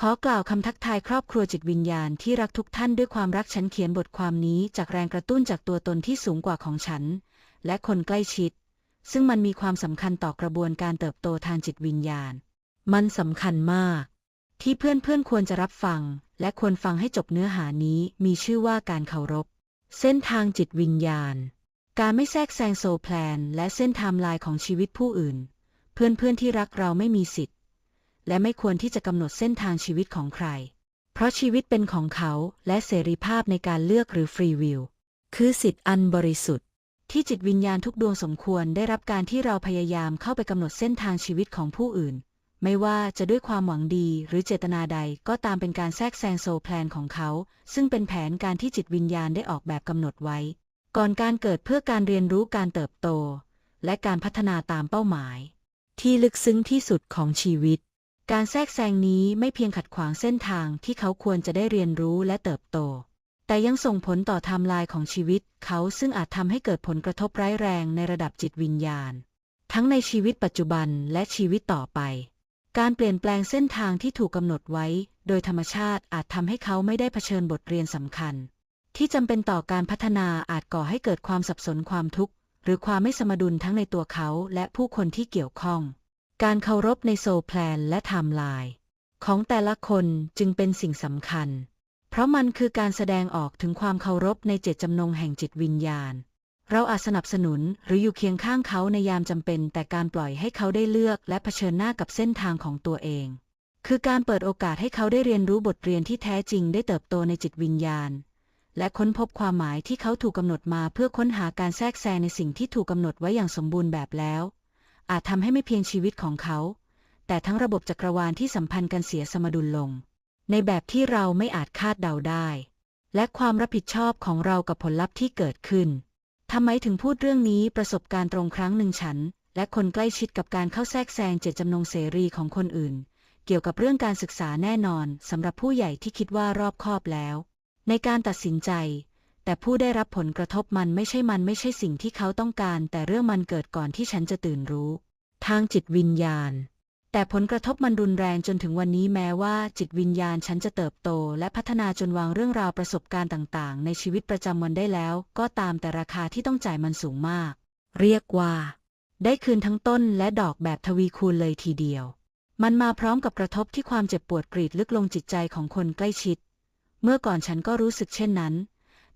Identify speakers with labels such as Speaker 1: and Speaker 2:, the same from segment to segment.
Speaker 1: ขอกล่าวคำทักทายครอบครัวจิตวิญญาณที่รักทุกท่านด้วยความรักฉันเขียนบทความนี้จากแรงกระตุ้นจากตัวตนที่สูงกว่าของฉัน และคนใกล้ชิด ซึ่งมันมีความสำคัญต่อกระบวนการเติบโตทางจิตวิญญาณ มันสำคัญมาก ที่เพื่อนๆควรจะรับฟัง และควรฟังให้จบเนื้อหานี้มีชื่อว่าการเคารพ เส้นทางจิตวิญญาณ การไม่แทรกแซงโซแพลน และเส้นไทม์ไลน์ของชีวิตผู้อื่น เพื่อนๆที่รักเราไม่มีสิทธิ์ และไม่ควรที่จะกำหนดเส้นทางชีวิตของใคร เพราะชีวิตเป็นของเขาและเสรีภาพในการเลือกหรือฟรีวิลคือสิทธิ์อันบริสุทธิ์ ที่จิตวิญญาณทุกดวงสมควรได้รับการที่เราพยายามเข้าไปกำหนดเส้นทางชีวิตของผู้อื่น ไม่ว่าจะด้วยความหวังดีหรือเจตนาใดก็ตามเป็นการแทรกแซงโซแพลนของเขา ซึ่งเป็นแผนการที่จิตวิญญาณได้ออกแบบกำหนดไว้ ก่อนการเกิดเพื่อการเรียนรู้การเติบโต และการพัฒนาตามเป้าหมาย ที่ลึกซึ้งที่สุดของชีวิต การแทรกแซงนี้ไม่เพียงขัดขวางเส้นทางที่เขาควรจะได้เรียนรู้และเติบโต แต่ยังส่งผลต่อไทม์ไลน์ของชีวิต เขาซึ่งอาจทำให้เกิดผลกระทบร้ายแรงในระดับจิตวิญญาณ ทั้งในชีวิตปัจจุบันและชีวิตต่อไป การเปลี่ยนแปลงเส้นทางที่ถูกกำหนดไว้ โดยธรรมชาติอาจทำให้เขาไม่ได้เผชิญบทเรียนสำคัญ ที่จำเป็นต่อการพัฒนาอาจก่อให้เกิดความสับสนความทุกข์หรือความไม่สมดุลทั้งในตัวเขาและผู้คนที่เกี่ยวข้อง การเคารพในโซลแพลนและไทม์ไลน์ของแต่ละคนจึงเป็นสิ่งสำคัญ เพราะมันคือการแสดงออกถึงความเคารพในเจตจำนงแห่งจิตวิญญาณ เราอาจสนับสนุนหรืออยู่เคียงข้างเขาในยามจำเป็น แต่การปล่อยให้เขาได้เลือกและเผชิญหน้ากับเส้นทางของตัวเอง คือการเปิดโอกาสให้เขาได้เรียนรู้บทเรียนที่แท้จริงได้เติบโตในจิตวิญญาณ และค้นพบความหมายที่เขาถูกกำหนดมาเพื่อค้นหาการแทรกแซงในสิ่งที่ถูกกำหนดไว้อย่างสมบูรณ์แบบแล้ว อาจทำให้ไม่เพียงชีวิตของเขา แต่ทั้งระบบจักรวาลที่สัมพันธ์กันเสียสมดุลลง ในแบบที่เราไม่อาจคาดเดาได้ และความรับผิดชอบของเรากับผลลัพธ์ที่เกิดขึ้นทำไมถึงพูดเรื่องนี้ประสบการณ์ตรงครั้งหนึ่งฉัน และคนใกล้ชิดกับการเข้าแทรกแซงเจตจำนงเสรีของคนอื่น เกี่ยวกับเรื่องการศึกษาแน่นอนสำหรับผู้ใหญ่ที่คิดว่ารอบคอบแล้ว ในการตัดสินใจ แต่ผู้ได้รับผลกระทบมันไม่ใช่มันไม่ใช่สิ่งที่เขาต้องการ แต่เรื่องมันเกิดก่อนที่ฉันจะตื่นรู้ ทางจิตวิญญาณ แต่ผลกระทบมันรุนแรงจนถึงวันนี้แม้ว่าจิตวิญญาณฉันจะเติบโต และพัฒนาจนวางเรื่องราวประสบการณ์ต่าง ๆ ในชีวิตประจำวันได้แล้ว ก็ตามแต่ราคาที่ต้องจ่ายมันสูงมาก เรียกว่า ได้คืนทั้งต้นและดอกแบบทวีคูณเลยทีเดียว มันมาพร้อมกับกระทบที่ความเจ็บปวดกรีดลึกลงจิตใจของคนใกล้ชิด เมื่อก่อนฉันก็รู้สึกเช่นนั้น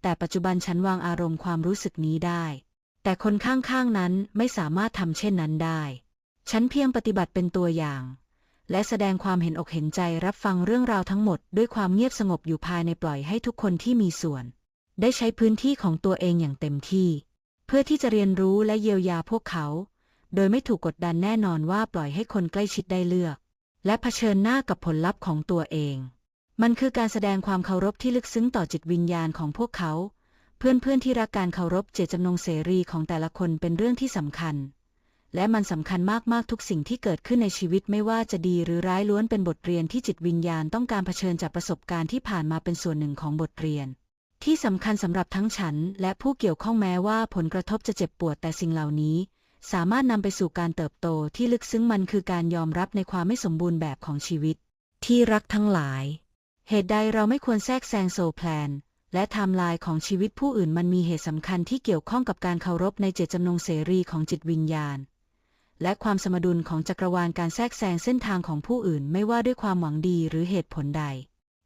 Speaker 1: แต่ปัจจุบันฉันวางอารมณ์ความรู้สึกนี้ได้ แต่คนข้างๆนั้นไม่สามารถทำเช่นนั้นได้ ฉันเพียงปฏิบัติเป็นตัวอย่าง และแสดงความเห็นอกเห็นใจรับฟังเรื่องราวทั้งหมดด้วยความเงียบสงบอยู่ภายในปล่อยให้ทุกคนที่มีส่วน ได้ใช้พื้นที่ของตัวเองอย่างเต็มที่ เพื่อที่จะเรียนรู้และเยียวยาพวกเขา โดยไม่ถูกกดดันแน่นอนว่าปล่อยให้คนใกล้ชิดได้เลือก และเผชิญหน้ากับผลลัพธ์ของตัวเอง มันคือการแสดงความเคารพที่ลึกซึ้งต่อจิตวิญญาณของพวกเขา เพื่อนๆที่รักการเคารพเจตจำนงเสรีของแต่ละคนเป็นเรื่องที่สำคัญ และมันสำคัญมากๆทุกสิ่งที่เกิดขึ้นในชีวิตไม่ว่าจะดีหรือร้ายล้วนเป็นบทเรียนที่จิตวิญญาณต้องการเผชิญจากประสบการณ์ที่ผ่านมาเป็นส่วนหนึ่งของบทเรียน ที่สำคัญสำหรับทั้งฉัน และผู้เกี่ยวข้องแม้ว่าผลกระทบจะเจ็บปวดแต่สิ่งเหล่านี้ สามารถนำไปสู่การเติบโตที่ลึกซึ้งมันคือการยอมรับในความไม่สมบูรณ์แบบของชีวิต ที่รักทั้งหลาย เหตุใดเราไม่ควรแทรกแซงโซลแพลน และไทม์ไลน์ของชีวิตผู้อื่นมันมีเหตุสำคัญที่เกี่ยวข้องกับการเคารพในเจตจำนงเสรีของจิตวิญญาณ และความสมดุลของจักรวาลการแทรกแซงเส้นทางของผู้อื่นไม่ว่าด้วยความหวังดีหรือเหตุผลใด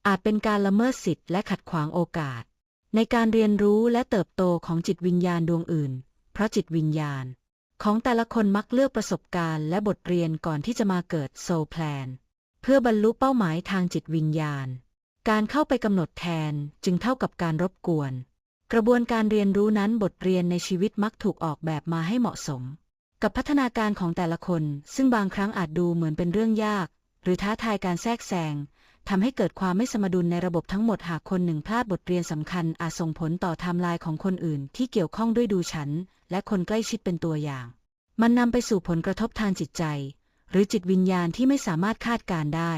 Speaker 1: อาจเป็นการละเมิดสิทธิ์และขัดขวางโอกาส ในการเรียนรู้และเติบโตของจิตวิญญาณดวงอื่น เพราะจิตวิญญาณ ของแต่ละคนมักเลือกประสบการณ์และบทเรียนก่อนที่จะมาเกิดโซลแพลน เพื่อบรรลุเป้าหมายทางจิตวิญญาณ การเข้าไปกำหนดแทนจึงเท่ากับการรบกวน กระบวนการเรียนรู้นั้นบทเรียนในชีวิตมักถูกออกแบบมาให้เหมาะสม กับพัฒนาการของแต่ละคน ซึ่งบางครั้งอาจดูเหมือนเป็นเรื่องยาก หรือท้าทายการแทรกแซงทำให้เกิดความไม่สมดุลในระบบทั้งหมดหากคนหนึ่งพลาดบทเรียนสำคัญอาจส่งผลต่อไทม์ไลน์ของคนอื่นที่เกี่ยวข้องด้วยดูฉัน และคนใกล้ชิดเป็นตัวอย่าง มันนำไปสู่ผลกระทบทางจิตใจ หรือจิตวิญญาณที่ไม่สามารถคาดการได้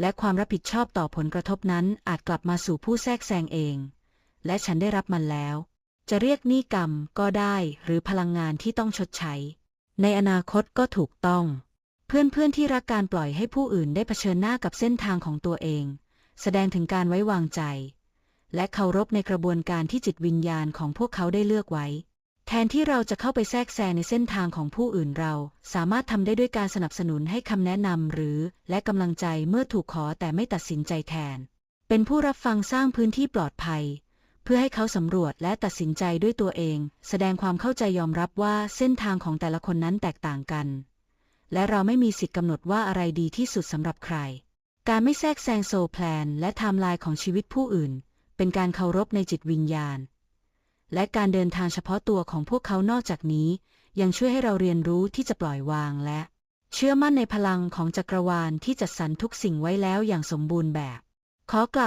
Speaker 1: และความรับผิดชอบต่อผลกระทบนั้นอาจกลับมาสู่ผู้แทรกแซงเอง และฉันได้รับมันแล้ว จะเรียกหนี้กรรมก็ได้หรือพลังงานที่ต้องชดใช้ ในอนาคตก็ถูกต้อง เพื่อนๆที่รักการปล่อยให้ผู้อื่นได้เผชิญหน้ากับเส้นทางของตัวเอง แสดงถึงการไว้วางใจ และเคารพในกระบวนการที่จิตวิญญาณของพวกเขาได้เลือกไว้ แทนที่เราจะเข้าไปแทรกแซงในเส้นทางของผู้อื่นเรา สามารถทำได้ด้วยการสนับสนุนให้คำแนะนำหรือ และกำลังใจเมื่อถูกขอแต่ไม่ตัดสินใจแทน เป็นผู้รับฟังสร้างพื้นที่ปลอดภัย เพื่อให้เขาสำรวจและตัดสินใจด้วยตัวเอง แสดงความเข้าใจยอมรับว่าเส้นทางของแต่ละคนนั้นแตกต่างกัน และเราไม่มีสิทธิ์กำหนดว่าอะไรดีที่สุดสำหรับใคร การไม่แทรกแซงโซลแพลนและไทม์ไลน์ของชีวิตผู้อื่น เป็นการเคารพในจิตวิญญาณ และการเดินทางเฉพาะตัวของพวกเขานอกจากนี้ ยังช่วยให้เราเรียนรู้ที่จะปล่อยวางและ เชื่อมั่นในพลังของจักรวาลที่จัดสรรทุกสิ่งไว้แล้วอย่างสมบูรณ์แบบ ขอกล่าว